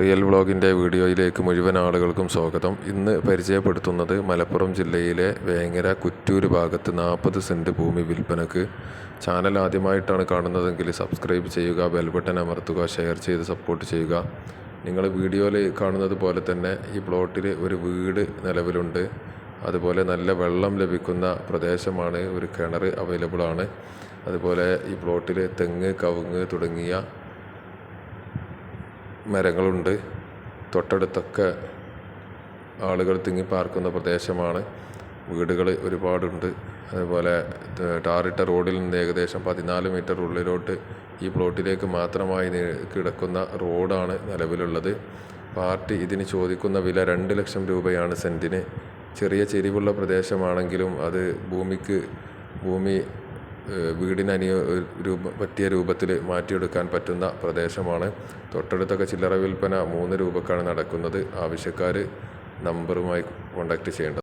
Real വ്ളോഗിന്റെ വീഡിയോയിലേക്ക് മുഴുവൻ ആളുകൾക്കും സ്വാഗതം. ഇന്ന് പരിചയപ്പെടുത്തുന്നത് മലപ്പുറം ജില്ലയിലെ വേങ്ങര കുറ്റൂർ ഭാഗത്ത് നാൽപ്പത് സെന്റ് ഭൂമി വിൽപ്പനക്ക്. ചാനൽ ആദ്യമായിട്ടാണ് കാണുന്നതെങ്കിൽ സബ്സ്ക്രൈബ് ചെയ്യുക ബെൽ ബട്ടൺ അമർത്തുക ഷെയർ ചെയ്ത് സപ്പോർട്ട് ചെയ്യുക. നിങ്ങൾ വീഡിയോയിൽ കാണുന്നത് പോലെ തന്നെ ഈ പ്ലോട്ടിൽ ഒരു വീട് നിലവിലുണ്ട്. അതുപോലെ നല്ല വെള്ളം ലഭിക്കുന്ന പ്രദേശമാണ് ഒരു കിണർ അവൈലബിൾ ആണ് അതുപോലെ ഈ പ്ലോട്ടിൽ തെങ്ങ് കവുങ്ങ് തുടങ്ങിയ മരങ്ങളുണ്ട്. തൊട്ടടുത്തൊക്കെ ആളുകൾ തിങ്ങിപ്പാർക്കുന്ന പ്രദേശമാണ്. വീടുകൾ ഒരുപാടുണ്ട്. അതുപോലെ ടാറിട്ട റോഡിൽ നിന്ന് ഏകദേശം പതിനാല് മീറ്റർ ഉള്ളിലോട്ട് ഈ പ്ലോട്ടിലേക്ക് മാത്രമായി കിടക്കുന്ന റോഡാണ് നിലവിലുള്ളത്. പാർട്ടി ഇതിന് ചോദിക്കുന്ന വില രണ്ട് ലക്ഷം രൂപയാണ് സെന്റിന് ചെറിയ ചെരിവുള്ള പ്രദേശമാണെങ്കിലും അത് ഭൂമിക്ക് ഭൂമി വീടിന് രൂപ പറ്റിയ രൂപത്തിൽ മാറ്റിയെടുക്കാൻ പറ്റുന്ന പ്രദേശമാണ്. തൊട്ടടുത്തൊക്കെ ചില്ലറ വിൽപ്പന മൂന്ന് രൂപക്കാണ് നടക്കുന്നത്. ആവശ്യക്കാർ നമ്പറുമായി കോൺടാക്റ്റ് ചെയ്യേണ്ടത്.